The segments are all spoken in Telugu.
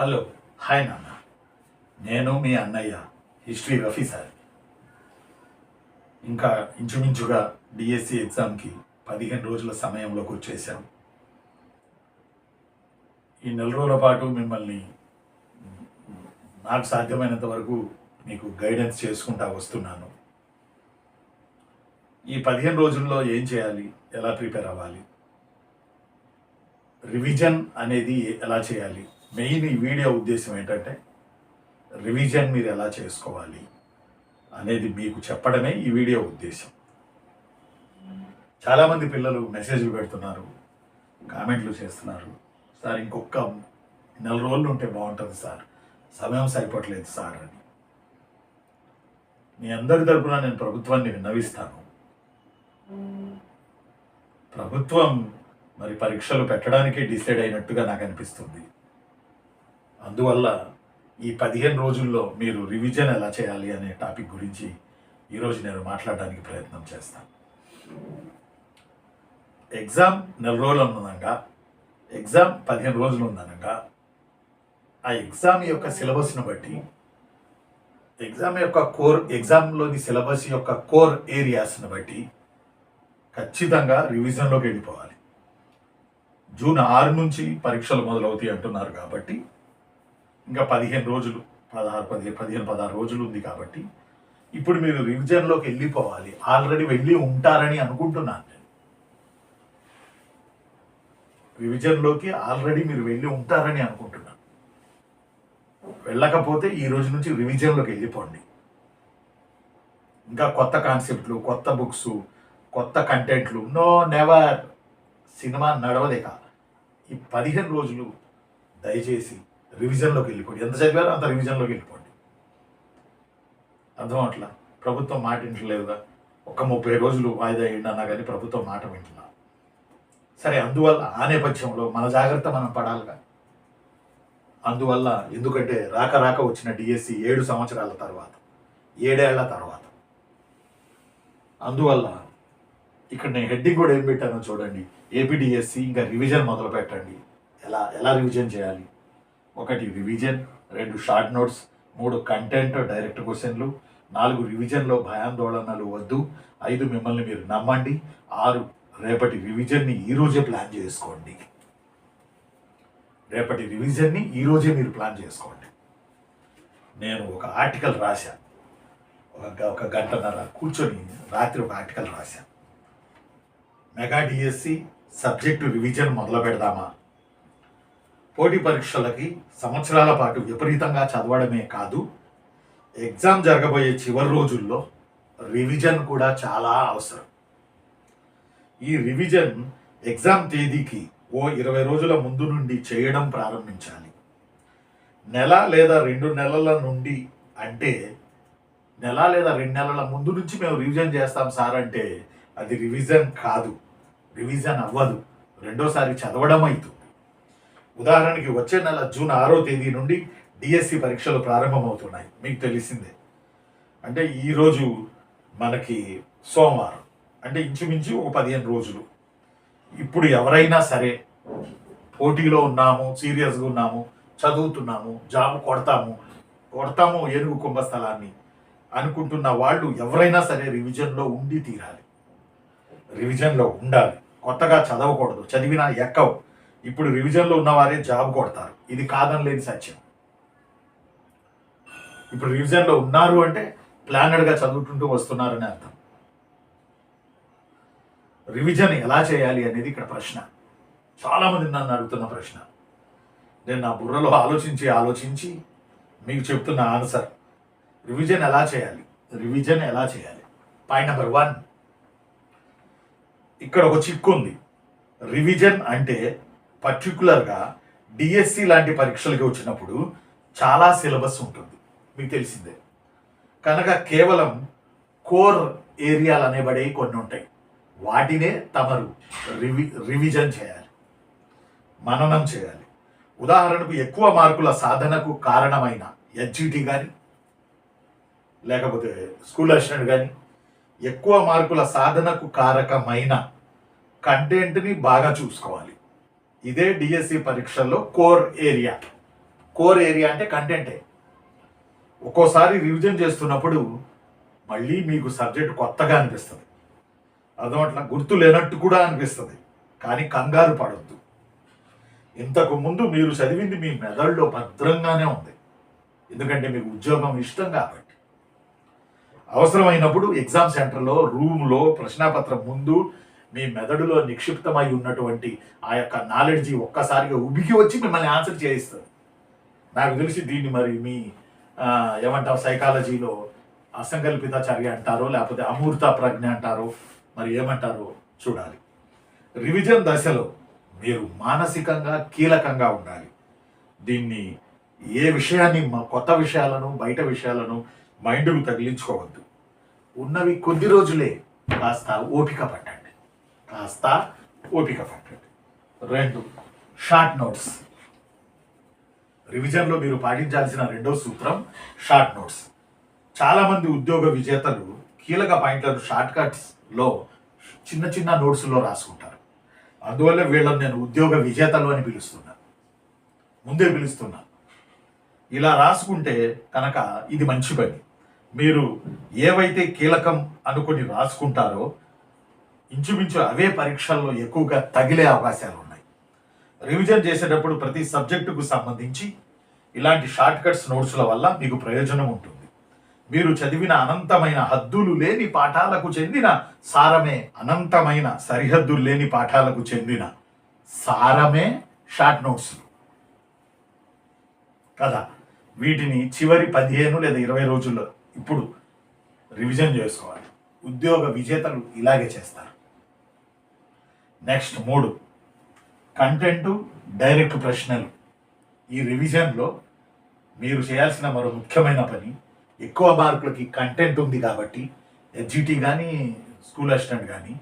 హలో హాయ్ నాన్న. నేను మీ అన్నయ్య హిస్టరీ రఫీ సార్ ఇంకా ఇంచుమించుగా డిఎస్సి ఎగ్జామ్కి పదిహేను రోజుల సమయంలోకి వచ్చేసాం. ఈ నెల రోజుల పాటు మిమ్మల్ని నాకు సాధ్యమైనంత వరకు మీకు గైడెన్స్ చేసుకుంటా వస్తున్నాను. ఈ పదిహేను రోజుల్లో ఏం చేయాలి? ఎలా ప్రిపేర్ అవ్వాలి? రివిజన్ అనేది ఎలా చేయాలి? మెయిన్ ఈ వీడియో ఉద్దేశం ఏంటంటే రివిజన్ మీరు ఎలా చేసుకోవాలి అనేది మీకు చెప్పడమే ఈ వీడియో ఉద్దేశం. చాలామంది పిల్లలు మెసేజ్లు పెడుతున్నారు కామెంట్లు చేస్తున్నారు. సార్ ఇంకొక నెల రోజులు ఉంటే బాగుంటుంది సార్. సమయం సరిపోవట్లేదు సార్ అని. మీ అందరి తరపున నేను ప్రభుత్వాన్ని విన్నవిస్తాను. ప్రభుత్వం మరి పరీక్షలు పెట్టడానికే డిసైడ్ అయినట్టుగా నాకు అనిపిస్తుంది. అందువల్ల ఈ పదిహేను రోజుల్లో మీరు రివిజన్ ఎలా చేయాలి అనే టాపిక్ గురించి ఈరోజు నేను మాట్లాడడానికి ప్రయత్నం చేస్తాను. ఎగ్జామ్ నెల రోజులు ఉన్నదనగా ఎగ్జామ్ పదిహేను రోజులు ఉందనగా ఆ ఎగ్జామ్ యొక్క సిలబస్ను బట్టి ఎగ్జామ్ యొక్క కోర్ ఎగ్జామ్లోని సిలబస్ యొక్క కోర్ ఏరియాస్ని బట్టి ఖచ్చితంగా రివిజన్లోకి వెళ్ళిపోవాలి. జూన్ ఆరు నుంచి పరీక్షలు మొదలవుతాయి అంటున్నారు కాబట్టి ఇంకా పదిహేను రోజులు పదహారు పదిహేను పదిహేను పదహారు రోజులు ఉంది కాబట్టి ఇప్పుడు మీరు రివిజన్లోకి వెళ్ళిపోవాలి. ఆల్రెడీ వెళ్ళి ఉంటారని అనుకుంటున్నాను నేను. రివిజన్లోకి ఆల్రెడీ మీరు వెళ్ళి ఉంటారని అనుకుంటున్నాను. వెళ్ళకపోతే ఈ రోజు నుంచి రివిజన్లోకి వెళ్ళిపోండి. ఇంకా కొత్త కాన్సెప్ట్లు కొత్త బుక్స్ కొత్త కంటెంట్లు నో నెవర్. సినిమా నడవలేక ఈ పదిహేను రోజులు దయచేసి రివిజన్లోకి వెళ్ళిపోండి. ఎంత చదివారో అంత రివిజన్లోకి వెళ్ళిపోండి. అర్థం అట్లా? ప్రభుత్వం మాట వింటలేదుగా ఒక ముప్పై రోజులు వాయిదా అన్నా కానీ ప్రభుత్వం మాట వింటున్నారు సరే అందువల్ల ఆ నేపథ్యంలో మన జాగ్రత్త మనం పడాలిగా. అందువల్ల ఎందుకంటే రాక రాక వచ్చిన డిఎస్సి ఏడు సంవత్సరాల తర్వాత ఏడేళ్ళ తర్వాత. అందువల్ల ఇక్కడ నేను హెడ్డింగ్ కూడా ఏం పెట్టానో చూడండి. ఏపీడిఎస్సి ఇంకా రివిజన్ మొదలు పెట్టండి ఎలా ఎలా రివిజన్ చేయాలి? ఒకటి రివిజన్ రెండు షార్ట్ నోట్స్ మూడు కంటెంట్ డైరెక్ట్ క్వశ్చన్లు నాలుగు రివిజన్లో భయాందోళనలు వద్దు ఐదు మిమ్మల్ని మీరు నమ్మండి ఆరు రేపటి రివిజన్ని ఈరోజే ప్లాన్ చేసుకోండి. రేపటి రివిజన్ని ఈరోజే మీరు ప్లాన్ చేసుకోండి. నేను ఒక ఆర్టికల్ రాశాను ఒక గంటన్నర కూర్చొని రాత్రి ఒక ఆర్టికల్ రాశాను మెగా డిఎస్సి సబ్జెక్టు రివిజన్ మొదలు పెడదామా? పోటీ పరీక్షలకి సంవత్సరాల పాటు విపరీతంగా చదవడమే కాదు ఎగ్జామ్ జరగబోయే చివరి రోజుల్లో రివిజన్ కూడా చాలా అవసరం. ఈ రివిజన్ ఎగ్జామ్ తేదీకి ఓ ఇరవై రోజుల ముందు నుండి చేయడం ప్రారంభించాలి. నెల లేదా రెండు నెలల నుండి అంటే నెల లేదా రెండు నెలల ముందు నుంచి మేము రివిజన్ చేస్తాం సార్ అంటే అది రివిజన్ కాదు. రివిజన్ అవ్వదు. రెండోసారి చదవడం అవుతుంది ఉదాహరణకి వచ్చే నెల జూన్ ఆరో తేదీ నుండి డిఎస్సి పరీక్షలు ప్రారంభమవుతున్నాయి. మీకు తెలిసిందే. అంటే ఈరోజు మనకి సోమవారం. అంటే ఇంచుమించు ఒక పదిహేను రోజులు. ఇప్పుడు ఎవరైనా సరే పోటీలో ఉన్నాము సీరియస్గా ఉన్నాము చదువుతున్నాము జాబ్ కొడతాము కొడతాము ఏనుగు కుంభస్థలాన్ని అనుకుంటున్న వాళ్ళు ఎవరైనా సరే రివిజన్లో ఉండి తీరాలి. రివిజన్లో ఉండాలి. కొత్తగా చదవకూడదు. చదివినా ఎక్కవు. ఇప్పుడు రివిజన్లో ఉన్నవారే జాబ్ కొడతారు. ఇది కాదని లేని సత్యం. ఇప్పుడు రివిజన్లో ఉన్నారు అంటే ప్లానర్గా చదువుకుంటూ వస్తున్నారని అర్థం. రివిజన్ ఎలా చేయాలి అనేది ఇక్కడ ప్రశ్న. చాలామంది నన్ను అడుగుతున్న ప్రశ్న. నేను నా బుర్రలో ఆలోచించి ఆలోచించి మీకు చెప్తున్న ఆన్సర్. రివిజన్ ఎలా చేయాలి? రివిజన్ ఎలా చేయాలి? పాయింట్ నెంబర్ వన్ ఇక్కడ ఒక చిక్కు ఉంది. రివిజన్ అంటే పర్టికులర్గా డిఎస్సి లాంటి పరీక్షలకి వచ్చినప్పుడు చాలా సిలబస్ ఉంటుంది. మీకు తెలిసిందే. కనుక కేవలం కోర్ ఏరియాలు అనేబడేవి కొన్ని ఉంటాయి. వాటినే తమరు రివి రివిజన్ చేయాలి. మననం చేయాలి. ఉదాహరణకు ఎక్కువ మార్కుల సాధనకు కారణమైన హెచ్జిటి కానీ లేకపోతే స్కూల్ అసిస్టెంట్ కానీ ఎక్కువ మార్కుల సాధనకు కారకమైన కంటెంట్ని బాగా చూసుకోవాలి. ఇదే డిఎస్సి పరీక్షల్లో కోర్ ఏరియా. కోర్ ఏరియా అంటే కంటెంటే. ఒక్కోసారి రివిజన్ చేస్తున్నప్పుడు మళ్ళీ మీకు సబ్జెక్ట్ కొత్తగా అనిపిస్తుంది. అర్థమట్లా? గుర్తు లేనట్టు కూడా అనిపిస్తుంది. కానీ కంగారు పడొద్దు. ఇంతకు ముందు మీరు చదివింది మీ మెదడులో భద్రంగానే ఉంది. ఎందుకంటే మీకు ఉద్యోగం ఇష్టం కాబట్టి. అవసరమైనప్పుడు ఎగ్జామ్ సెంటర్లో రూమ్లో ప్రశ్నాపత్రం ముందు మీ మెదడులో నిక్షిప్తమై ఉన్నటువంటి ఆ యొక్క నాలెడ్జి ఒక్కసారిగా ఉబికి వచ్చి మిమ్మల్ని ఆన్సర్ చేయిస్తుంది. నాకు తెలిసి దీన్ని మరి మీ ఏమంటాం సైకాలజీలో అసంకల్పిత చర్య అంటారో లేకపోతే అమూర్త ప్రజ్ఞ అంటారో మరి ఏమంటారో చూడాలి. రివిజన్ దశలో మీరు మానసికంగా కీలకంగా ఉండాలి. దీన్ని ఏ విషయాన్ని మా కొత్త విషయాలను బయట విషయాలను మైండ్కు తగిలించుకోవద్దు. ఉన్నవి కొద్ది రోజులే కాస్త ఓపిక పట్టండి. కాస్త ఓపిక పట్టండి రెండు షార్ట్ నోట్స్. రివిజన్లో మీరు పాటించాల్సిన రెండో సూత్రం షార్ట్ నోట్స్. చాలామంది ఉద్యోగ విజేతలు కీలక పాయింట్లను షార్ట్ కట్స్లో చిన్న చిన్న నోట్స్లో రాసుకుంటారు. అందువల్ల వీళ్ళని నేను ఉద్యోగ విజేతలు అని పిలుస్తున్నా. ముందే పిలుస్తున్నా. ఇలా రాసుకుంటే కనుక ఇది మంచి పని. మీరు ఏవైతే కీలకం అనుకుని రాసుకుంటారో ఇంచుమించు అవే పరీక్షల్లో ఎక్కువగా తగిలే అవకాశాలు ఉన్నాయి. రివిజన్ చేసేటప్పుడు ప్రతి సబ్జెక్టుకు సంబంధించి ఇలాంటి షార్ట్ కట్స్ నోట్స్ల వల్ల మీకు ప్రయోజనం ఉంటుంది. మీరు చదివిన అనంతమైన హద్దులు లేని పాఠాలకు చెందిన సారమే అనంతమైన సరిహద్దులు లేని పాఠాలకు చెందిన సారమే షార్ట్ నోట్స్లు కదా వీటిని చివరి పదిహేను లేదా ఇరవై రోజుల్లో ఇప్పుడు రివిజన్ చేసుకోవాలి. ఉద్యోగ విజేతలు ఇలాగే చేస్తారు. నెక్స్ట్ మూడు. కంటెంట్ డైరెక్ట్ ప్రశ్నలు. ఈ రివిజన్లో మీరు చేయాల్సిన మరో ముఖ్యమైన పని ఎక్కువ మార్కులకి కంటెంట్ ఉంది కాబట్టి ఎడ్జిటీ కానీ స్కూల్ అసిస్టెంట్ కానీ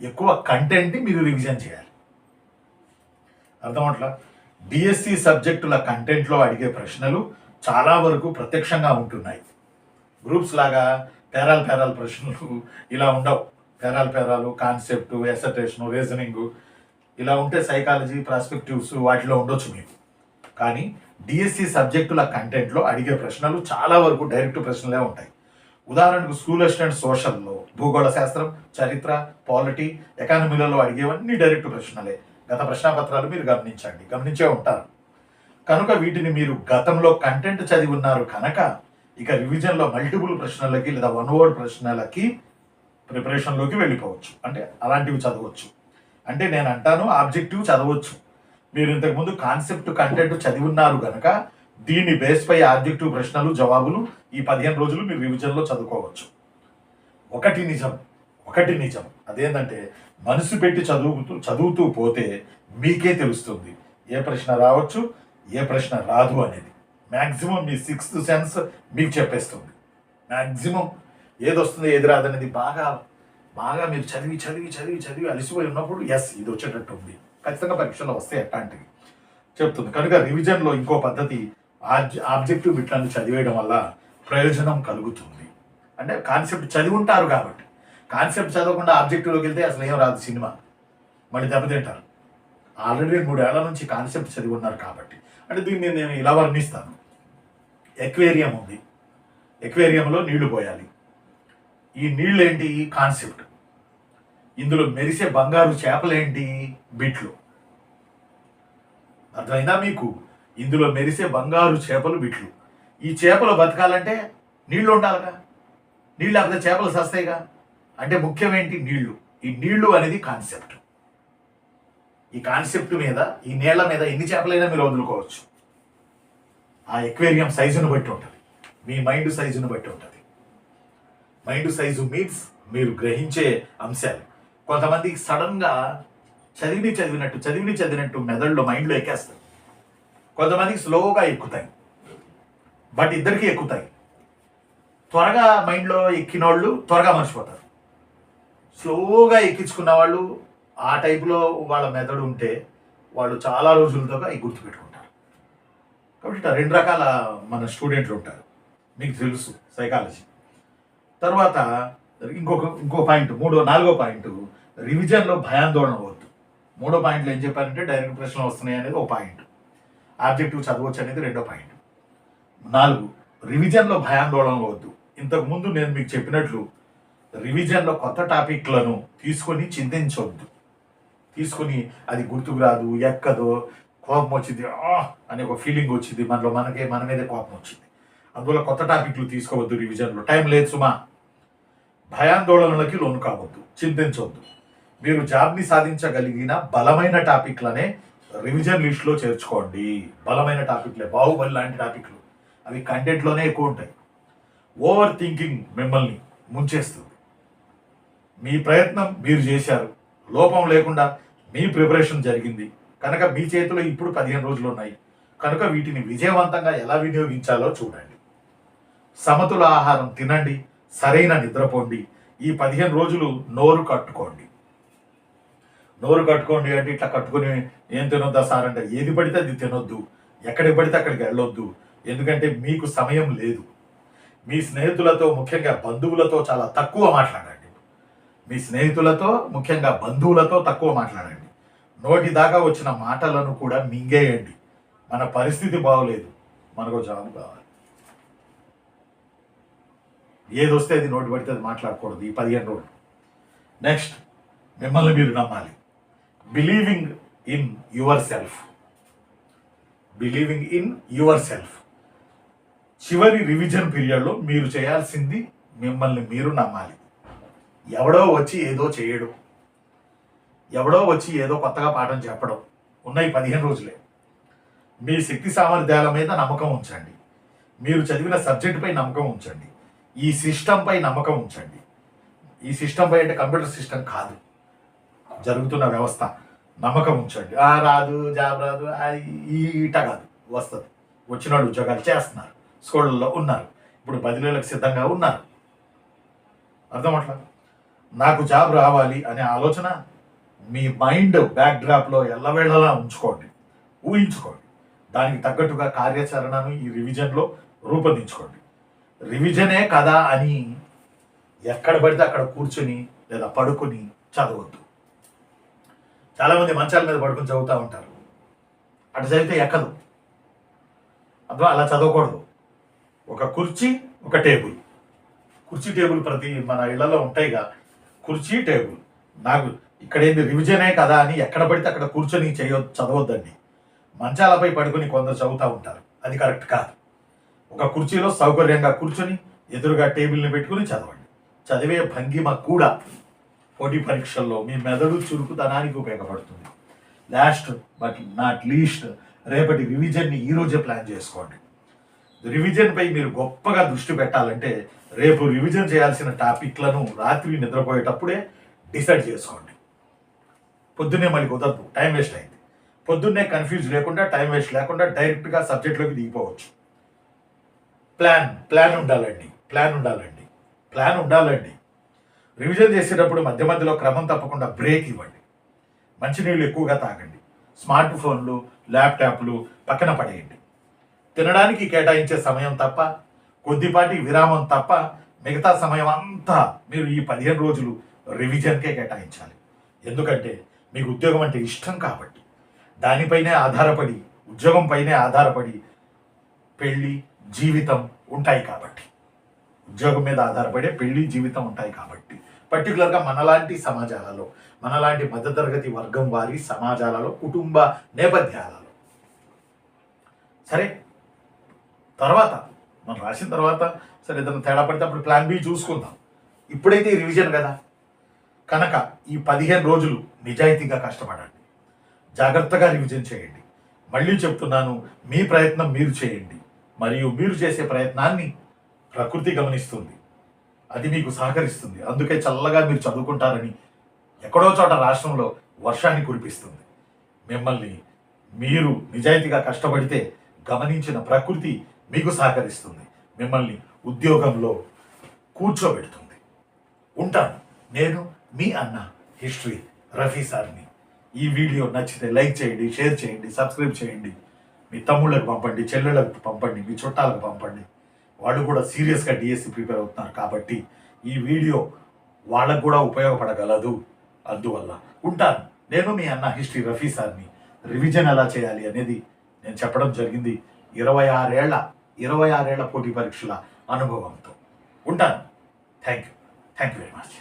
ఎక్కువ కంటెంట్ని మీరు రివిజన్ చేయాలి. అర్థమట్లా డిఎస్సి సబ్జెక్టుల కంటెంట్లో అడిగే ప్రశ్నలు చాలా వరకు ప్రత్యక్షంగా ఉంటున్నాయి. గ్రూప్స్ లాగా పేరాల పేరాల ప్రశ్నలు ఇలా ఉండవు. పేరాల్ పేరాలు కాన్సెప్ట్ ఎసటేషన్ రీజనింగ్ ఇలా ఉంటే సైకాలజీ ప్రాస్పెక్టివ్స్ వాటిలో ఉండొచ్చు మీకు. కానీ డిఎస్సి సబ్జెక్టుల కంటెంట్లో అడిగే ప్రశ్నలు చాలా వరకు డైరెక్ట్ ప్రశ్నలే ఉంటాయి. ఉదాహరణకు స్కూల్ అసిస్టెంట్ సోషల్లో భూగోళ శాస్త్రం చరిత్ర పాలిటీ ఎకానమీలలో అడిగేవన్నీ డైరెక్ట్ ప్రశ్నలే. గత ప్రశ్నాపత్రాలు మీరు గమనించండి. గమనించే ఉంటారు. కనుక వీటిని మీరు గతంలో కంటెంట్ చదివి ఉన్నారు కనుక ఇక రివిజన్లో మల్టిపుల్ ప్రశ్నలకి లేదా వన్ వర్డ్ ప్రశ్నలకి ప్రిపరేషన్లోకి వెళ్ళిపోవచ్చు. అంటే అలాంటివి చదవచ్చు. అంటే నేను అంటాను ఆబ్జెక్టివ్ చదవచ్చు. మీరు ఇంతకుముందు కాన్సెప్ట్ కంటెంట్ చదివి ఉన్నారు కనుక దీని బేస్ పై ఆబ్జెక్టివ్ ప్రశ్నలు జవాబులు ఈ పదిహేను రోజులు మీరు రివిజన్లో చదువుకోవచ్చు. ఒకటి నిజం ఒకటి నిజం. అదేంటంటే మనసు పెట్టి చదువుతూ చదువుతూ పోతే మీకే తెలుస్తుంది ఏ ప్రశ్న రావచ్చు ఏ ప్రశ్న రాదు అనేది. మ్యాక్సిమం మీ సిక్స్త్ సెన్స్ మీకు చెప్పేస్తుంది. మ్యాక్సిమం ఏది వస్తుంది ఏది రాదనేది బాగా బాగా మీరు చదివి చదివి చదివి చదివి అలసిపోయి ఉన్నప్పుడు ఎస్ ఇది వచ్చేటట్టు ఉంది. ఖచ్చితంగా పరీక్షలో వస్తాయి అట్లాంటివి చెప్తుంది. కనుక రివిజన్లో ఇంకో పద్ధతి ఆబ్జెక్టివ్ బిట్లను చదివేయడం వల్ల ప్రయోజనం కలుగుతుంది. అంటే కాన్సెప్ట్ చదివి ఉంటారు కాబట్టి. కాన్సెప్ట్ చదవకుండా ఆబ్జెక్టివ్లోకి వెళ్తే అసలు ఏం రాదు సినిమా. మళ్ళీ దెబ్బతింటారు. ఆల్రెడీ మూడేళ్ళ నుంచి కాన్సెప్ట్ చదివి ఉన్నారు కాబట్టి. అంటే దీన్ని నేను ఇలా వర్ణిస్తాను. ఎక్వేరియం ఉంది. ఎక్వేరియంలో నీళ్ళు పోయాలి. ఈ నీళ్ళు ఏంటి కాన్సెప్ట్ ఇందులో మెరిసే బంగారు చేపలేంటి? బిట్లు. అర్థమైందా మీకు? ఇందులో మెరిసే బంగారు చేపలు బిట్లు. ఈ చేపలు బతకాలంటే నీళ్ళు ఉండాలిగా. నీళ్ళు లేకపోతే చేపలు సస్తాయిగా. అంటే ముఖ్యమేంటి? నీళ్ళు ఈ నీళ్ళు అనేది కాన్సెప్ట్ ఈ కాన్సెప్ట్ మీద ఈ నీళ్ళ మీద ఎన్ని చేపలైనా మీరు వదులుకోవచ్చు. ఆ ఎక్వేరియం సైజును బట్టి ఉంటుంది. మీ మైండ్ సైజును బట్టి ఉంటుంది. మైండ్ సైజు మీన్స్ మీరు గ్రహించే అంశాలు. కొంతమందికి సడన్గా చదివి చదివినట్టు చదివి చదివినట్టు మెదడులో మైండ్లో ఎక్కేస్తాయి కొంతమందికి స్లోగా ఎక్కుతాయి. బట్ ఇద్దరికి ఎక్కుతాయి. త్వరగా మైండ్లో ఎక్కిన వాళ్ళు త్వరగా మర్చిపోతారు. స్లోగా ఎక్కించుకున్న వాళ్ళు ఆ టైపులో వాళ్ళ మెదడు ఉంటే వాళ్ళు చాలా రోజులతో అవి గుర్తుపెట్టుకుంటారు కాబట్టి రెండు రకాల మన స్టూడెంట్లు ఉంటారు. మీకు తెలుసు సైకాలజీ. తర్వాత ఇంకొక ఇంకో పాయింట్ మూడో నాలుగో పాయింట్. రివిజన్లో భయాందోళన వద్దు మూడో పాయింట్లో ఏం చెప్పారంటే డైరెక్ట్ ప్రశ్నలు వస్తున్నాయి అనేది ఒక పాయింట్. ఆబ్జెక్టివ్ చదవచ్చు అనేది రెండో పాయింట్. నాలుగు రివిజన్లో భయాందోళన వద్దు ఇంతకు ముందు నేను మీకు చెప్పినట్లు రివిజన్లో కొత్త టాపిక్లను తీసుకొని చింతించవద్దు తీసుకొని అది గుర్తుకు రాదు ఎక్కదో కోపం వచ్చింది ఆ అనే ఒక ఫీలింగ్ వచ్చింది మనలో మనకే మన మీదే కోపం వచ్చింది. అందువల్ల కొత్త టాపిక్లు తీసుకోవద్దు రివిజన్లో టైం లేదు సుమా. భయాందోళనలకి లోను కావద్దు చింతించవద్దు మీరు జాబ్ని సాధించగలిగిన బలమైన టాపిక్లనే రివిజన్ లిస్ట్లో చేర్చుకోండి. బలమైన టాపిక్లే బాహుబలి లాంటి టాపిక్లు. అవి కంటెంట్లోనే ఎక్కువ ఉంటాయి. ఓవర్ థింకింగ్ మిమ్మల్ని ముంచేస్తుంది. మీ ప్రయత్నం మీరు చేశారు. లోపం లేకుండా మీ ప్రిపరేషన్ జరిగింది. కనుక మీ చేతిలో ఇప్పుడు పదిహేను రోజులు ఉన్నాయి. కనుక వీటిని విజయవంతంగా ఎలా వినియోగించాలో చూడండి. సమతుల ఆహారం తినండి. సరైన నిద్రపోండి ఈ పదిహేను రోజులు నోరు కట్టుకోండి. నోరు కట్టుకోండి అంటే ఇట్లా కట్టుకుని ఏం తినొద్దా సార్ అంటే ఏది పడితే అది తినొద్దు. ఎక్కడికి పడితే అక్కడికి వెళ్ళొద్దు. ఎందుకంటే మీకు సమయం లేదు. మీ స్నేహితులతో ముఖ్యంగా బంధువులతో చాలా తక్కువ మాట్లాడండి. మీ స్నేహితులతో ముఖ్యంగా బంధువులతో తక్కువ మాట్లాడండి. నోటి దాకా వచ్చిన మాటలను కూడా మింగేయండి. మన పరిస్థితి బాగోలేదు. మనకు జాబ్ కావాలి. ఏది వస్తే అది నోటి పడితే అది మాట్లాడకూడదు ఈ పదిహేను రోజులు. నెక్స్ట్ మిమ్మల్ని మీరు నమ్మాలి. Believing in yourself believing in yourself చివరి రివిజన్ పీరియడ్లో మీరు చేయాల్సింది మిమ్మల్ని మీరు నమ్మాలి. ఎవడో వచ్చి ఏదో చేయడం. ఎవడో వచ్చి ఏదో కొత్తగా పాఠం చెప్పడం. ఉన్నాయి పదిహేను రోజులే. మీ శక్తి సామర్థ్యాల మీద నమ్మకం ఉంచండి. మీరు చదివిన సబ్జెక్టుపై నమ్మకం ఉంచండి. ఈ సిస్టంపై నమ్మకం ఉంచండి. ఈ సిస్టంపై అంటే కంప్యూటర్ సిస్టమ్ కాదు. జరుగుతున్న వ్యవస్థ. నమ్మకం ఉంచండి. ఆ రాదు జాబ్ రాదు ఆ ఈట కాదు. వస్తుంది. వచ్చిన వాళ్ళు ఉద్యోగాలు చేస్తున్నారు. స్కూళ్ళల్లో ఉన్నారు. ఇప్పుడు బదిలీలకు సిద్ధంగా ఉన్నారు. అర్థం అట్లా? నాకు జాబ్ రావాలి అనే ఆలోచన మీ మైండ్ బ్యాక్ డ్రాప్లో ఎల్లవేళలా ఉంచుకోండి. ఊహించుకోండి. దానికి తగ్గట్టుగా కార్యాచరణను ఈ రివిజన్లో రూపొందించుకోండి. రివిజనే కదా అని ఎక్కడ పడితే అక్కడ కూర్చొని లేదా పడుకొని చదవద్దు. చాలామంది మంచాల మీద పడుకొని చదువుతూ ఉంటారు. అటు చదివితే ఎక్కదు. అర్థం అలా చదవకూడదు. ఒక కుర్చీ ఒక టేబుల్. కుర్చీ టేబుల్ ప్రతి మన ఇళ్ళలో ఉంటాయిగా. కుర్చీ టేబుల్. నాకు ఇక్కడ ఏంది రివిజనే కదా అని ఎక్కడ పడితే అక్కడ కూర్చొని చేయ చదవద్దండి. మంచాలపై పడుకుని కొందరు చదువుతూ ఉంటారు. అది కరెక్ట్ కాదు. ఒక కుర్చీలో సౌకర్యంగా కూర్చొని ఎదురుగా టేబుల్ని పెట్టుకుని చదవండి. చదివే భంగిమ కూడా పోటీ పరీక్షల్లో మీ మెదడు చురుకుతనానికి ఉపయోగపడుతుంది. లాస్ట్ బట్ నాట్ లీస్ట్ రేపటి రివిజన్ని ఈరోజే ప్లాన్ చేసుకోండి. రివిజన్పై మీరు గొప్పగా దృష్టి పెట్టాలంటే రేపు రివిజన్ చేయాల్సిన టాపిక్లను రాత్రి నిద్రపోయేటప్పుడే డిసైడ్ చేసుకోండి. పొద్దున్నే మళ్ళీ కుదరదు టైం వేస్ట్ అయింది. పొద్దున్నే కన్ఫ్యూజ్ లేకుండా టైం వేస్ట్ లేకుండా డైరెక్ట్గా సబ్జెక్ట్లోకి దిగిపోవచ్చు. ప్లాన్ ప్లాన్ ఉండాలండి ప్లాన్ ఉండాలండి ప్లాన్ ఉండాలండి. రివిజన్ చేసేటప్పుడు మధ్య మధ్యలో క్రమం తప్పకుండా బ్రేక్ ఇవ్వండి. మంచినీళ్ళు ఎక్కువగా తాగండి. స్మార్ట్ ఫోన్లు ల్యాప్టాప్లు పక్కన పడేయండి. తినడానికి కేటాయించే సమయం తప్ప కొద్దిపాటి విరామం తప్ప మిగతా సమయం అంతా మీరు ఈ పదిహేను రోజులు రివిజన్కే కేటాయించాలి. ఎందుకంటే మీకు ఉద్యోగం అంటే ఇష్టం కాబట్టి. దానిపైనే ఆధారపడి ఉద్యోగం పైనే ఆధారపడి పెళ్ళి జీవితం ఉంటాయి కాబట్టి. ఉద్యోగం మీద ఆధారపడే పెళ్ళి జీవితం ఉంటాయి కాబట్టి. పర్టికులర్గా మనలాంటి సమాజాలలో మనలాంటి మధ్యతరగతి వర్గం వారి సమాజాలలో కుటుంబ నేపథ్యాలలో. సరే తర్వాత మనం రాసిన తర్వాత సరే ఏదైనా తేడా పడితే అప్పుడు ప్లాన్ బి చూసుకుందాం. ఇప్పుడైతే ఈ రివిజన్ కదా? కనుక ఈ పదిహేను రోజులు నిజాయితీగా కష్టపడండి. జాగ్రత్తగా రివిజన్ చేయండి. మళ్ళీ చెప్తున్నాను మీ ప్రయత్నం మీరు చేయండి. మరియు మీరు చేసే ప్రయత్నాన్ని ప్రకృతి గమనిస్తుంది. అది మీకు సహకరిస్తుంది. అందుకే చల్లగా మీరు చదువుకుంటారని ఎక్కడో చోట రాష్ట్రంలో వర్షాన్ని కురిపిస్తుంది. మిమ్మల్ని మీరు నిజాయితీగా కష్టపడితే గమనించిన ప్రకృతి మీకు సహకరిస్తుంది. మిమ్మల్ని ఉద్యోగంలో కూర్చోబెడుతుంది. ఉంటాను. నేను మీ అన్న హిస్టరీ రఫీ సార్ని. ఈ వీడియో నచ్చితే లైక్ చేయండి షేర్ చేయండి సబ్స్క్రైబ్ చేయండి. మీ తమ్ముళ్ళకి పంపండి చెల్లెళ్ళకి పంపండి మీ చుట్టాలకు పంపండి. వాళ్ళు కూడా సీరియస్గా డిఎస్సి ప్రిపేర్ అవుతున్నారు కాబట్టి ఈ వీడియో వాళ్ళకు కూడా ఉపయోగపడగలదు. అందువల్ల ఉంటాను. నేను మీ అన్న హిస్టరీ రఫీ సార్ని. రివిజన్ ఎలా చేయాలి అనేది నేను చెప్పడం జరిగింది. ఇరవై ఆరేళ్ళ ఇరవై ఆరేళ్ళ పోటీ పరీక్షల అనుభవంతో. ఉంటాను. Thank you thank you very much